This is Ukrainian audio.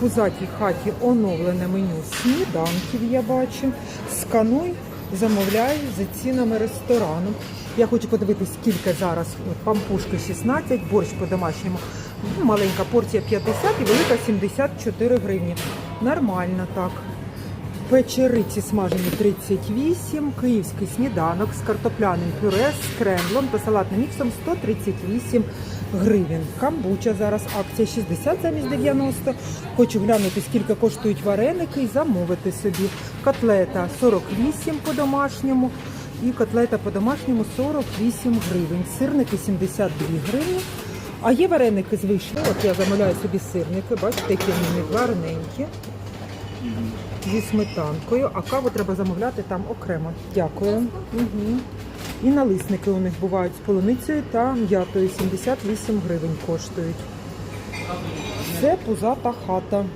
пузатій хаті оновлене меню сніданків, я бачу. Скануй, замовляй за цінами ресторану. Я хочу подивитись, скільки зараз пампушки 16, борщ по-домашньому. Маленька порція 50 і велика 74 гривні. Нормально так. Печериці смажені 38, київський сніданок з картопляним пюре, з кремлом та салатним міксом 138 гривень. Камбуча зараз акція 60 замість 90. Хочу глянути, скільки коштують вареники і замовити собі. Котлета 48 по-домашньому і котлета по-домашньому 48 гривень. Сирники 72 гривні. А є вареники з вишні. От я замовляю собі сирники, бачите, які вони гарненькі зі сметанкою, а каву треба замовляти там окремо. Дякую. Угу. І налисники у них бувають з полуницею та м'ятою 78 гривень коштують. Це пузата хата.